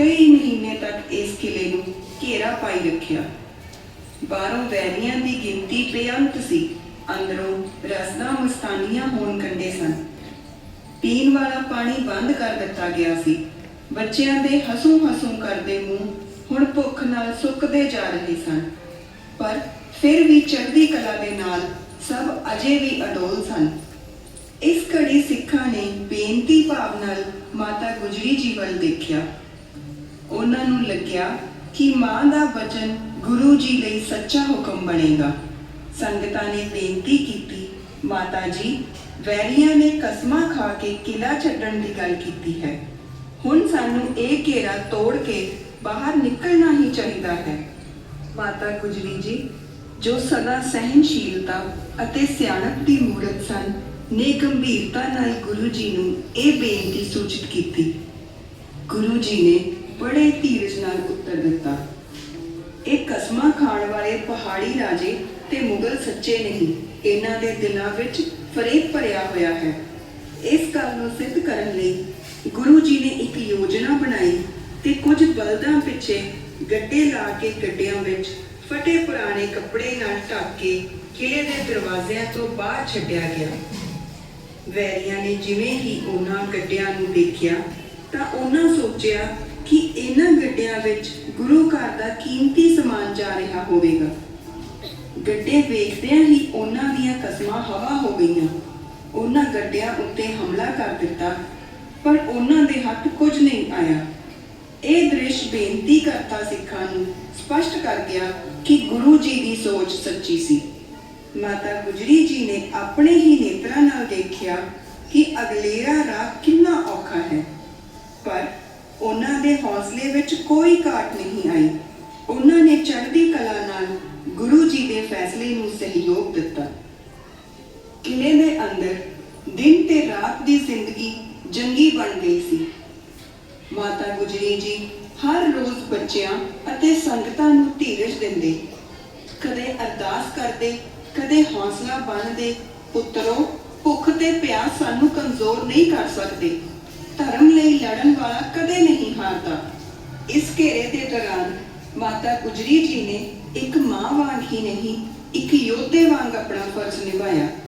ਕਈ ਮਹੀਨੇ ਤੱਕ ਇਸ ਕਿਲੇ ਨੂੰ ਘੇਰਾ ਪਾਈ ਰੱਖਿਆ। ਬਾਹਰੋਂ ਵੈਰੀਆਂ ਦੀ ਗਿਣਤੀ ਬੇਅੰਤ ਸੀ। ਅੰਦਰੋਂ ਰਸਦਾਂ ਮਸਤਾਨੀਆਂ ਹੋਣ ਕੰਡੇ ਸਨ। ਪੀਣ ਵਾਲਾ ਪਾਣੀ ਬੰਦ ਕਰ ਦਿੱਤਾ ਗਿਆ ਸੀ। ਬੱਚਿਆਂ ਦੇ ਹਸੂ ਹਸੂ ਕਰਦੇ ਮੂੰਹ ਹੁਣ ਭੁੱਖ ਨਾਲ ਸੁੱਕਦੇ ਜਾ ਰਹੇ ਸਨ। ਪਰ ਫਿਰ ਵੀ ਚੜ੍ਹਦੀ ਕਲਾ ਦੇ ਨਾਲ ਸਭ ਅਜੇ ਵੀ ਅਡੋਲ ਸਨ। ਇਸ ਘੜੀ ਸਿੱਖਾਂ ਨੇ ਬੇਨਤੀ ਭਾਵ ਨਾਲ ਮਾਤਾ ਗੁਜਰੀ ਜੀ ਵੱਲ ਦੇਖਿਆ। ਉਹਨਾਂ ਨੂੰ ਲੱਗਿਆ ਕਿ ਮਾਂ ਦਾ ਵਚਨ ਗੁਰੂ ਜੀ ਲਈ ਸੱਚਾ ਹੁਕਮ ਬਣੇਗਾ। ਸੰਗਤਾਂ ਨੇ ਬੇਨਤੀ ਕੀਤੀ, ਮਾਤਾ ਜੀ, ਵੈਰੀਆਂ ਨੇ ਕਸਮਾਂ ਖਾ ਕੇ ਕਿਲਾ ਛੱਡਣ ਦੀ ਗੱਲ ਕੀਤੀ ਹੈ। ਹੁਣ ਸਾਨੂੰ ਇਹ ਘੇਰਾ ਤੋੜ ਕੇ ਬਾਹਰ ਨਿਕਲਣਾ ਹੀ ਚਾਹੀਦਾ ਹੈ। ਮਾਤਾ ਗੁਜਰੀ ਜੀ, ਜੋ ਸਦਾ ਸਹਿਨਸ਼ੀਲਤਾ ਅਤੇ ਸਿਆਣਪ ਦੀ ਮੂਰਤ ਸਨ, ਨੇ ਗੰਭੀਰਤਾ ਨਾਲ ਗੁਰੂ ਜੀ ਨੂੰ ਇਹ ਬੇਨਤੀ ਸੂਚਿਤ ਕੀਤੀ। ਗੁਰੂ ਜੀ ਨੇ ਬੜੇ ਧੀਰਜ ਨਾਲ ਉੱਤਰ ਦਿੱਤਾ। ਇਹ ਕਸਮਾਂ ਖਾਣ ਵਾਲੇ ਪਹਾੜੀ ਰਾਜੇ ਤੇ ਮੁਗਲ ਸੱਚੇ ਨਹੀਂ, ਇਹਨਾਂ ਦੇ ਦਿਲਾਂ ਵਿੱਚ ਫਰੇਬ ਭਰਿਆ ਹੋਇਆ ਹੈ। ਇਸ ਗੱਲ ਨੂੰ ਸਿੱਧ ਕਰਨ ਲਈ ਗੁਰੂ ਜੀ ਨੇ ਇੱਕ ਯੋਜਨਾ ਬਣਾਈ ਤੇ ਕੁਝ ਬਲਦਾਂ ਪਿੱਛੇ ਗੱਡੇ ਲਾ ਕੇ ਗੱਡਿਆਂ ਵਿੱਚ ਫਟੇ ਪੁਰਾਣੇ ਕੱਪੜੇ ਨਾਲ ਢੱਕ ਕੇ ਕਿਲੇ ਦੇ ਦਰਵਾਜ਼ਿਆਂ ਤੋਂ ਬਾਹਰ ਛੱਡਿਆ ਗਿਆ। ਵੈਰੀਆਂ ਨੇ ਜਿਵੇਂ ਹੀ ਉਹਨਾਂ ਗੱਡਿਆਂ ਨੂੰ ਦੇਖਿਆ ਤਾਂ ਉਹਨਾਂ ਸੋਚਿਆ ਕਿ ਇਹਨਾਂ ਗੱਡਿਆਂ ਵਿੱਚ ਗੁਰੂ ਘਰ ਦਾ ਕੀਮਤੀ ਸਮਾਨ ਜਾ ਰਿਹਾ ਹੋਵੇਗਾ। ਗੱਡੇ ਵੇਖਦਿਆਂ ਹੀ ਉਹਨਾਂ ਦੀਆਂ ਕਸਮਾਂ ਹਵਾ ਹੋ ਗਈਆਂ। ਉਹਨਾਂ ਗੱਡਿਆਂ ਉੱਤੇ ਹਮਲਾ ਕਰ ਦਿੱਤਾ, ਪਰ ਉਹਨਾਂ ਦੇ ਹੱਥ ਕੁਝ ਨਹੀਂ ਆਇਆ। ਇਹ ਦ੍ਰਿਸ਼ ਬੇਨਤੀ ਕਰਤਾ ਸਿੱਖਾਂ ਨੂੰ ਸਪਸ਼ਟ ਕਰ ਗਿਆ ਕਿ ਗੁਰੂ ਜੀ ਦੀ ਸੋਚ ਸੱਚੀ ਸੀ। ਮਾਤਾ ਗੁਜਰੀ ਜੀ ਨੇ ਆਪਣੇ ਹੀ ਨੇਤਰਾਂ ਨਾਲ ਦੇਖਿਆ ਕਿ ਅਗਲੇਰਾ ਰਾਹ ਕਿੰਨਾ ਔਖਾ ਹੈ। ਉਹਨਾਂ ਦੇ ਹੌਸਲੇ ਵਿੱਚ ਕੋਈ ਘਾਟ ਨਹੀਂ ਆਈ। ਉਹਨਾਂ ਨੇ ਚੜ੍ਹਦੀ ਕਲਾ ਨਾਲ ਗੁਰੂ ਜੀ ਦੇ ਫੈਸਲੇ ਨੂੰ ਸਹਿਯੋਗ ਦਿੱਤਾ। ਕਿਲੇ ਦੇ ਅੰਦਰ ਦਿਨ ਤੇ ਰਾਤ ਦੀ ਜ਼ਿੰਦਗੀ ਜੰਗੀ ਬਣ ਗਈ ਸੀ। ਮਾਤਾ ਗੁਜਰੀ ਜੀ ਹਰ ਰੋਜ਼ ਬੱਚਿਆਂ ਅਤੇ ਸੰਗਤਾਂ ਨੂੰ ਧੀਰਜ ਦਿੰਦੇ। ਕਦੇ ਅਰਦਾਸ ਕਰਦੇ, ਕਦੇ ਹੌਸਲਾ ਬਣਦੇ, ਪੁੱਤਰੋ, ਭੁੱਖ ਤੇ ਪਿਆਸ ਸਾਨੂੰ ਕਮਜ਼ੋਰ ਨਹੀਂ ਕਰ ਸਕਦੇ। ਧਰਮ ਲਈ ਲੜਨ ਵਾਲਾ ਇਸ ਘੇਰੇ ਦੇ ਦੌਰਾਨ ਮਾਤਾ ਗੁਜਰੀ ਜੀ ਨੇ ਇੱਕ ਮਾਂ ਵਾਂਗ ਹੀ ਨਹੀਂ, ਇੱਕ ਯੋਧੇ ਵਾਂਗ ਆਪਣਾ ਫਰਜ਼ ਨਿਭਾਇਆ।